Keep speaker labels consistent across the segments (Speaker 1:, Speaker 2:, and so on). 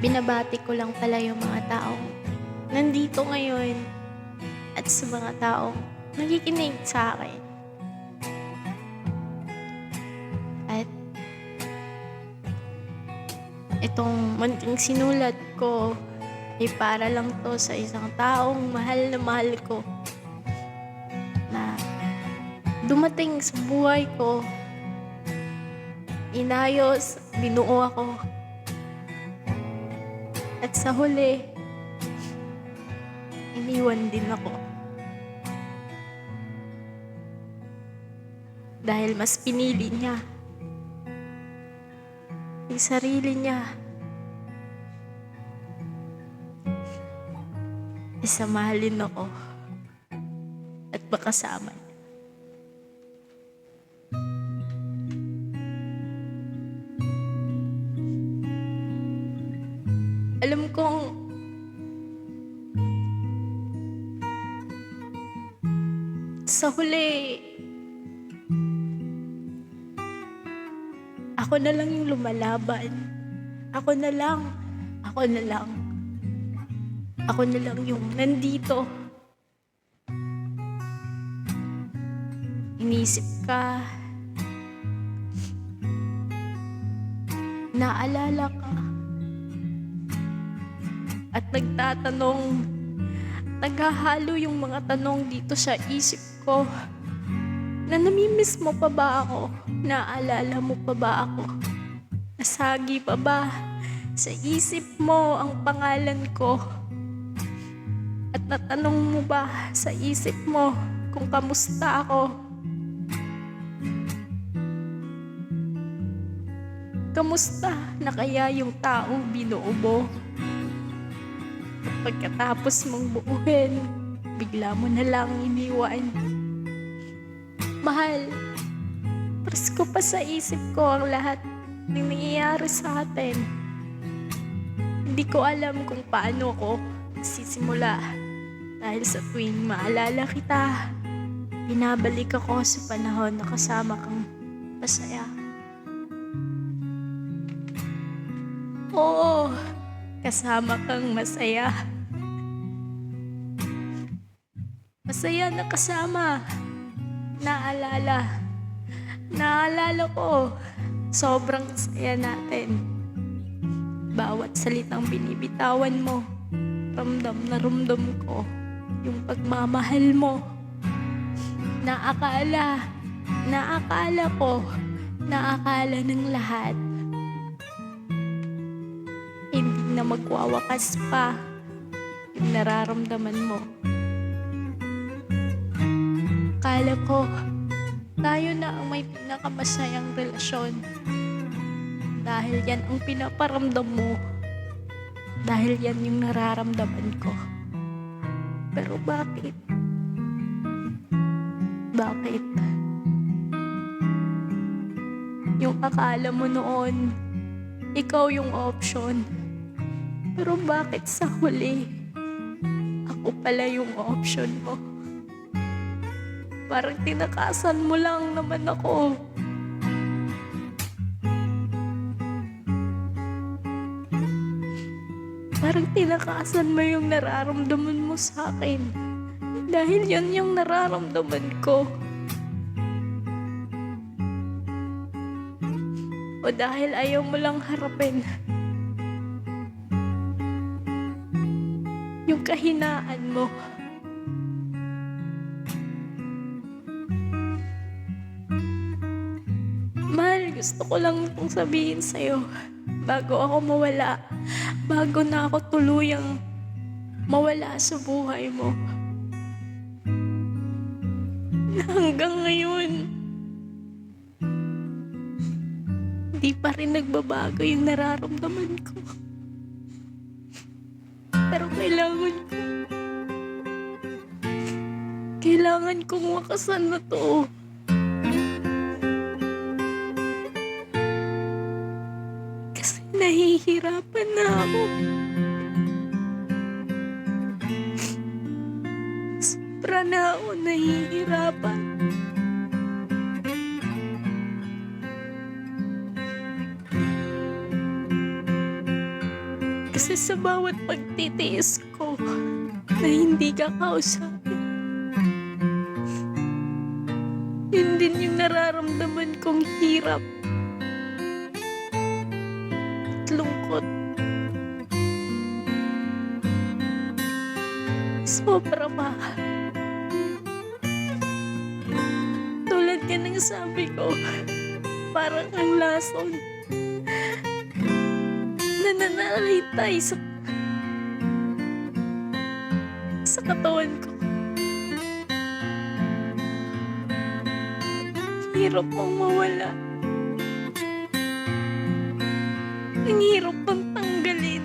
Speaker 1: binabati ko lang pala yung mga taong nandito ngayon at sa mga taong nakikinig sa akin. At itong munting sinulat ko ay para lang to sa isang taong mahal na mahal ko na dumating sa buhay ko inayos, binuo ako. At sa huli, iniwan din ako. Dahil mas pinili niya yung sarili niya. Isa mahalin ako at makasama niya. Sa huli ako na lang yung lumalaban. Ako na lang. Ako na lang. Ako na lang yung nandito. Inisip ka. Naalala ka at nagtatanong, naghahalo yung mga tanong dito sa isip ko na namimiss mo pa ba ako? Naalala mo pa ba ako? Nasagi pa ba sa isip mo ang pangalan ko? At natanong mo ba sa isip mo kung kamusta ako? Kamusta na kaya yung taong binuo mo? Pagkatapos mong buuhin, bigla mo na lang iniwan. Mahal, presko pa sa isip ko ang lahat ng nangyayari sa atin. Hindi ko alam kung paano ko sisimula. Dahil sa tuwing maalala kita, binabalik ako sa panahon na kasama kang masaya. Oo, kasama kang masaya. Masaya na kasama. Naalala. Naalala ko. Sobrang saya natin. Bawat salitang binibitawan mo, ramdam na ramdam ko yung pagmamahal mo. Naakala, naakala ko, naakala ng lahat hindi na magwawakas pa yung nararamdaman mo. Kala ko, tayo na ang may pinakamasayang relasyon. Dahil yan ang pinaparamdam mo. Dahil yan yung nararamdaman ko. Pero bakit? Bakit? Yung akala mo noon, ikaw yung option. Pero bakit sa huli, ako pala yung option mo? Parang tinakasan mo lang naman ako. Parang tinakasan mo yung nararamdaman mo sa akin. Dahil yan yung nararamdaman ko. O dahil ayaw mo lang harapin yung kahinaan mo. Gusto ko lang itong sabihin sa'yo bago ako mawala, bago na ako tuluyang mawala sa buhay mo. Hanggang ngayon, Di pa rin nagbabago yung nararamdaman ko. Pero kailangan ko. Kailangan kong wakasan na to. Nahihirapan na ako. Sobra na ako nahihirapan. Kasi sa bawat pagtitiis ko na hindi ka kausapin, yun din yung nararamdaman kong hirap lungkot. Sobra pa. Tulad ka ng sabi ko, parang ang lason. Nananalitay sa sa katawan ko. Hirap mong mawala. Ang hirap mong tanggalin.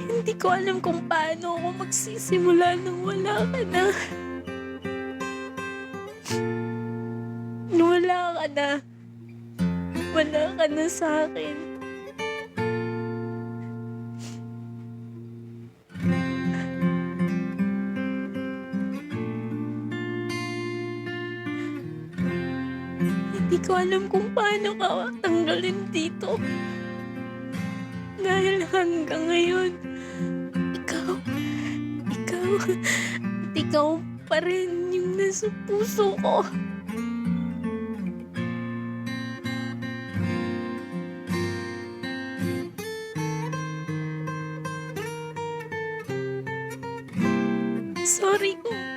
Speaker 1: Hindi ko alam kung paano ako magsisimula nung wala ka na. Wala ka na. Wala ka na sa akin. Hindi ko alam kung paano ka tanggalin dito. Dahil hanggang ngayon, ikaw, ikaw, at ikaw pa rin yung nasa puso ko. Sorry kung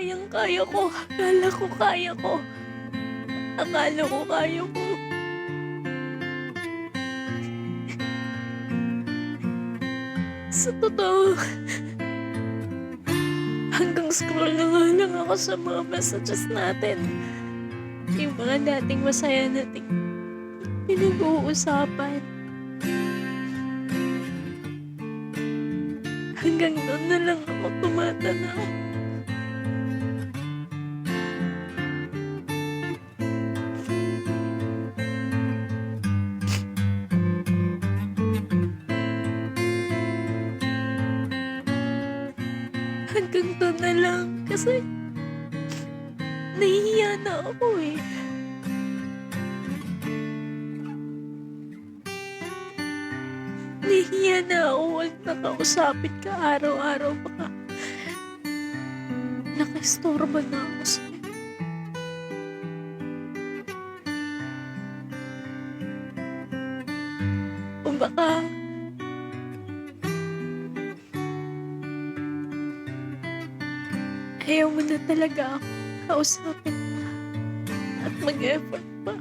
Speaker 1: kayang-kaya ko. Akala ko kaya ko. Akala ko kaya ko. Sa totoo, hanggang scroll na nga lang ako sa mga messages natin. Yung mga dating masaya nating pinag-uusapan. Hanggang doon na lang ako tumatanaw. Hanggang doon na lang kasi nahihiya na ako eh. Nahihiya na ako wag nakausapin ka araw-araw baka nakistorba na ako sa'yo. Baka ayaw mo na talaga ako kausapin at mag-effort pa.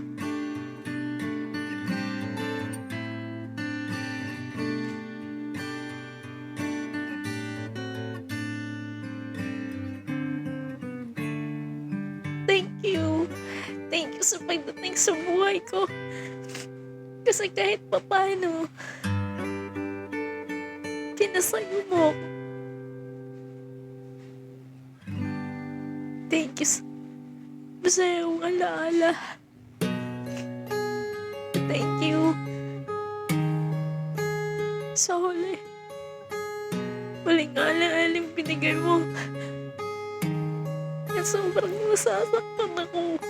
Speaker 1: Thank you. Thank you sa pagdating sa buhay ko. Kasi kahit papano, pinasayo mo ako. You sa masayang alaala. Thank you. Sa huli, maling alaaling binigay mo. At sobrang nasasaktan ako.